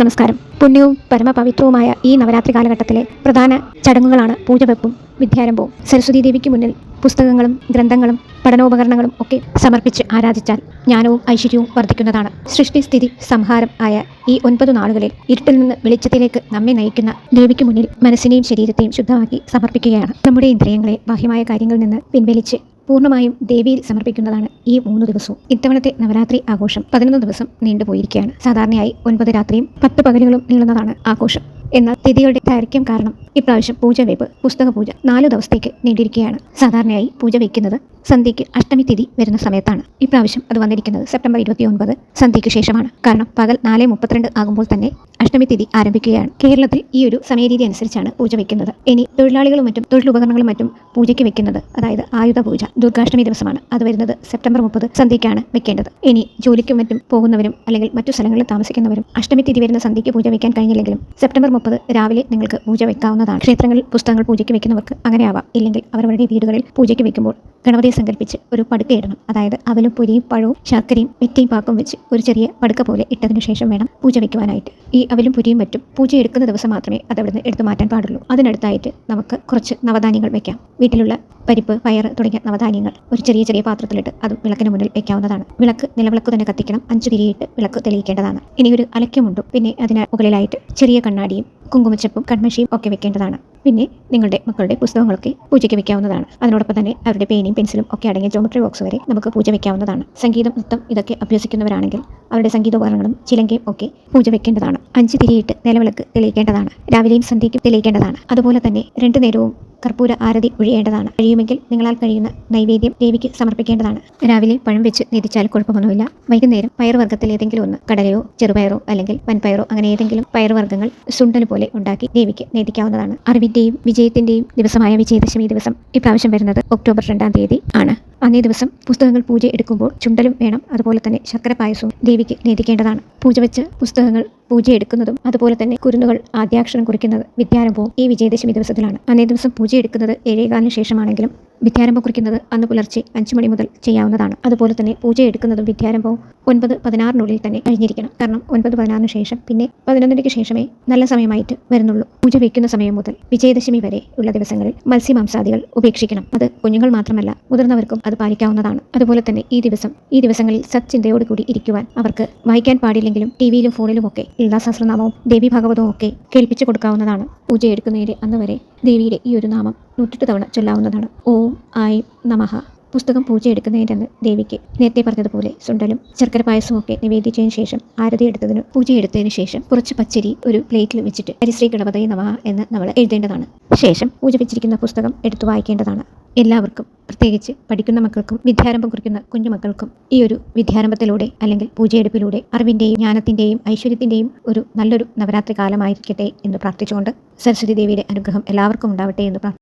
നമസ്കാരം. പുണ്യവും പരമപവിത്രവുമായ ഈ നവരാത്രി കാലഘട്ടത്തിലെ പ്രധാന ചടങ്ങുകളാണ് പൂജവെപ്പും വിദ്യാരംഭവും. സരസ്വതി ദേവിക്ക് മുന്നിൽ പുസ്തകങ്ങളും ഗ്രന്ഥങ്ങളും പഠനോപകരണങ്ങളും ഒക്കെ സമർപ്പിച്ച് ആരാധിച്ചാൽ ജ്ഞാനവും ഐശ്വര്യവും വർദ്ധിക്കുന്നതാണ്. സൃഷ്ടിസ്ഥിതി സംഹാരം ആയ ഈ ഒൻപത് നാളുകളിൽ ഇരുട്ടിൽ നിന്ന് വെളിച്ചത്തിലേക്ക് നമ്മെ നയിക്കുന്ന ദേവിക്ക് മുന്നിൽ മനസ്സിനെയും ശരീരത്തെയും ശുദ്ധമാക്കി സമർപ്പിക്കുകയാണ്. നമ്മുടെ ഇന്ദ്രിയങ്ങളെ ബാഹ്യമായ കാര്യങ്ങളിൽ നിന്ന് പിൻവലിച്ച് പൂർണമായും ദേവിയിൽ സമർപ്പിക്കുന്നതാണ് ഈ മൂന്ന് ദിവസവും. ഇത്തവണത്തെ നവരാത്രി ആഘോഷം പതിനൊന്ന് ദിവസം നീണ്ടുപോയിരിക്കുകയാണ്. സാധാരണയായി ഒൻപത് രാത്രിയും പത്ത് പകലുകളും നീളുന്നതാണ് ആഘോഷം. എന്നാൽ തിഥികളുടെ ദൈർഘ്യം കാരണം ഇപ്രാവശ്യം പൂജ വെപ്പ് പുസ്തക പൂജ നാലു ദിവസത്തേക്ക് നീണ്ടിരിക്കുകയാണ്. സാധാരണയായി പൂജ വയ്ക്കുന്നത് സന്ധ്യയ്ക്ക് അഷ്ടമി തിഥി വരുന്ന സമയത്താണ്. ഇപ്രാവശ്യം അത് വന്നിരിക്കുന്നത് സെപ്റ്റംബർ ഇരുപത്തി ഒൻപത് സന്ധ്യയ്ക്ക് ശേഷമാണ്. കാരണം പകൽ നാല് മുപ്പത്തിരണ്ട് ആകുമ്പോൾ തന്നെ അഷ്ടമി തിഥി ആരംഭിക്കുകയാണ്. കേരളത്തിൽ ഈ ഒരു സമയരീതി അനുസരിച്ചാണ് പൂജ വയ്ക്കുന്നത്. ഇനി തൊഴിലാളികളും മറ്റും തൊഴിലുപകരണങ്ങളും മറ്റും പൂജയ്ക്ക് വെക്കുന്നത് അതായത് ആയുധ പൂജ ദുർഗാഷ്ടമി ദിവസമാണ്. അത് വരുന്നത് സെപ്റ്റംബർ മുപ്പത് സന്ധ്യയ്ക്കാണ് വെക്കേണ്ടത് ഇനി ജോലിക്കും മറ്റും പോകുന്നവരും അല്ലെങ്കിൽ മറ്റു സ്ഥലങ്ങളിൽ താമസിക്കുന്നവരും അഷ്ടമി തിഥി വരുന്ന സന്ധ്യയ്ക്ക് പൂജ വയ്ക്കാൻ കഴിഞ്ഞില്ലെങ്കിലും സെപ്റ്റംബർ മുപ്പത് രാവിലെ നിങ്ങൾക്ക് പൂജ വെക്കാവുന്നതാണ്. ക്ഷേത്രങ്ങളിൽ പുസ്തകങ്ങൾ പൂജയ്ക്ക് വെക്കുന്നവർക്ക് അങ്ങനെ ആവാം ഇല്ലെങ്കിൽ അവരുടെ വീടുകളിൽ പൂജയ്ക്ക് വെക്കുമ്പോൾ ഗണപതിയെ സങ്കല്പിച്ച് ഒരു പടുക്ക ഇടണം. അതായത് അവലും പൊരിയും പഴവും ശർക്കരയും മെറ്റയും പാക്കും വെച്ച് ഒരു ചെറിയ പടുക്ക പോലെ ഇട്ടതിനു ശേഷം വേണം പൂജ വെക്കുവാനായിട്ട്. ഈ അവലും പൊരിയും മറ്റും പൂജ എടുക്കുന്ന ദിവസം മാത്രമേ അത് അവിടുന്ന് എടുത്തു മാറ്റാൻ പാടുള്ളൂ. അതിനടുത്തായിട്ട് നമുക്ക് കുറച്ച് നവധാന്യങ്ങൾ വെക്കാം. വീട്ടിലുള്ള പരിപ്പ് പയർ തുടങ്ങിയ നവധാന്യങ്ങൾ ഒരു ചെറിയ ചെറിയ പാത്രത്തിലിട്ട് അത് വിളക്കിന് മുന്നിൽ വെക്കാവുന്നതാണ്. വിളക്ക് നിലവിളക്ക് തന്നെ കത്തിക്കണം. അഞ്ച് തിരിയിട്ട് വിളക്ക് തെളിയിക്കേണ്ടതാണ്. ഇനി ഒരു അലക്കുമുണ്ടും പിന്നെ അതിന് മുകളിലായിട്ട് ചെറിയ കണ്ണാടിയും കുങ്കുമച്ചപ്പും കൺമഷിയും ഒക്കെ വെക്കേണ്ടതാണ്. പിന്നെ നിങ്ങളുടെ മക്കളുടെ പുസ്തകങ്ങളൊക്കെ പൂജയ്ക്ക് വെക്കാവുന്നതാണ്. അതിനോടൊപ്പം തന്നെ അവരുടെ പേനയും പെൻസിലും ഒക്കെ അടങ്ങിയ ജോമെട്രി ബോക്സ് വരെ നമുക്ക് പൂജ വെക്കാവുന്നതാണ്. സംഗീതം നൃത്തം ഇതൊക്കെ അഭ്യസിക്കുന്നവരാണെങ്കിൽ അവരുടെ സംഗീതോപകരണങ്ങളും ചിലങ്കയും ഒക്കെ പൂജ വെക്കേണ്ടതാണ്. അഞ്ച് തിരിയിട്ട് നിലവിളക്ക് തെളിയിക്കേണ്ടതാണ്. രാവിലെയും സന്ധ്യയ്ക്കും തെളിയിക്കേണ്ടതാണ്. അതുപോലെ തന്നെ രണ്ടു നേരവും കർപ്പൂര ആരതി ഒഴിയേണ്ടതാണ്. കഴിയുമെങ്കിൽ നിങ്ങളാൽ കഴിയുന്ന നൈവേദ്യം ദേവിക്ക് സമർപ്പിക്കേണ്ടതാണ്. രാവിലെ പഴം വെച്ച് നിധിച്ചാൽ കുഴപ്പമൊന്നുമില്ല. വൈകുന്നേരം പയറുവർഗത്തിൽ ഏതെങ്കിലും ഒന്ന് കടലയോ ചെറുപയറോ അല്ലെങ്കിൽ വൻപയറോ അങ്ങനെ ഏതെങ്കിലും പയറുവർഗങ്ങൾ സുണ്ടൽ പോലെ ഉണ്ടാക്കി ദേവിക്ക് നേദിക്കാവുന്നതാണ്. അറിവിന്റെയും വിജയത്തിന്റെയും ദിവസമായ വിജയദശമി ദിവസം ഇപ്രാവശ്യം വരുന്നത് ഒക്ടോബർ രണ്ടാം തീയതി ആണ്. അന്നേ ദിവസം പുസ്തകങ്ങൾ പൂജ എടുക്കുമ്പോൾ ചുണ്ടലും വേണം. അതുപോലെ തന്നെ ശർക്കര പായസവും ദേവിക്ക് നേദിക്കേണ്ടതാണ്. പൂജ വെച്ച് പുസ്തകങ്ങൾ പൂജ എടുക്കുന്നതും അതുപോലെ തന്നെ കുരുന്നുകൾ ആദ്യാക്ഷരം കുറിക്കുന്നത് വിദ്യാരംഭവും ഈ വിജയദശമി ദിവസത്തിലാണ്. അന്നേ ദിവസം പൂജ എടുക്കുന്നത് ഏഴേകാലിന് ശേഷമാണെങ്കിലും വിദ്യാരംഭം കുറിക്കുന്നത് അന്ന് പുലർച്ചെ അഞ്ചു മണി മുതൽ ചെയ്യാവുന്നതാണ്. അതുപോലെ തന്നെ പൂജ എടുക്കുന്നതും വിദ്യാരംഭവും ഒൻപത് പതിനാറിനുള്ളിൽ തന്നെ കഴിഞ്ഞിരിക്കണം. കാരണം ഒൻപത് പതിനാറിന് ശേഷം പിന്നെ പതിനൊന്നരയ്ക്ക് ശേഷമേ നല്ല സമയമായിട്ട് വരുന്നുള്ളൂ. പൂജ വയ്ക്കുന്ന സമയം മുതൽ വിജയദശമി വരെ ഉള്ള ദിവസങ്ങളിൽ മത്സ്യമാംസാദികൾ ഉപേക്ഷിക്കണം. അത് കുഞ്ഞുങ്ങൾ മാത്രമല്ല മുതിർന്നവർക്കും അത് പാലിക്കാവുന്നതാണ്. അതുപോലെ തന്നെ ഈ ദിവസം ഈ ദിവസങ്ങളിൽ സച്ചിന്തയോടുകൂടി ഇരിക്കുവാൻ അവർക്ക് വായിക്കാൻ പാടില്ലെങ്കിലും ടി വിയിലും ഫോണിലും ഒക്കെ ലളിതാ സഹസ്രനാമവും ദേവി ഭാഗവതവും ഒക്കെ കേൾപ്പിച്ചു കൊടുക്കാവുന്നതാണ്. പൂജ എടുക്കുന്നതിന് അന്ന് വരെ ദേവിയുടെ ഈ ഒരു നാമം നൂറ്റെട്ട് തവണ ചൊല്ലാവുന്നതാണ്. ഓം ആയി നമഃ. പുസ്തകം പൂജ എടുക്കുന്നതിന്റെ അന്ന് ദേവിക്ക് നേരത്തെ പറഞ്ഞതുപോലെ സുണ്ടലും ശർക്കര പായസവും ഒക്കെ നിവേദിച്ചതിന് ശേഷം ആരതി എടുത്തതിന് എടുത്തതിന് ശേഷം കുറച്ച് പച്ചരി ഒരു പ്ലേറ്റിൽ വെച്ചിട്ട് ഹരിശ്രീ ഗണപതി നമ എന്ന് നമ്മൾ എഴുതേണ്ടതാണ്. ശേഷം പൂജ വെച്ചിരിക്കുന്ന പുസ്തകം എടുത്തു വായിക്കേണ്ടതാണ്. എല്ലാവർക്കും പ്രത്യേകിച്ച് പഠിക്കുന്ന മക്കൾക്കും വിദ്യാരംഭം കുറിക്കുന്ന കുഞ്ഞുമക്കൾക്കും ഈ ഒരു വിദ്യാരംഭത്തിലൂടെ അല്ലെങ്കിൽ പൂജയെടുപ്പിലൂടെ അറിവിന്റെയും ജ്ഞാനത്തിന്റെയും ഐശ്വര്യത്തിന്റെയും ഒരു നല്ലൊരു നവരാത്രി കാലമായിരിക്കട്ടെ എന്ന് പ്രാർത്ഥിച്ചുകൊണ്ട് സരസ്വതി ദേവിയുടെ അനുഗ്രഹം എല്ലാവർക്കും ഉണ്ടാവട്ടെ എന്ന് പ്രാർത്ഥിക്കുന്നു.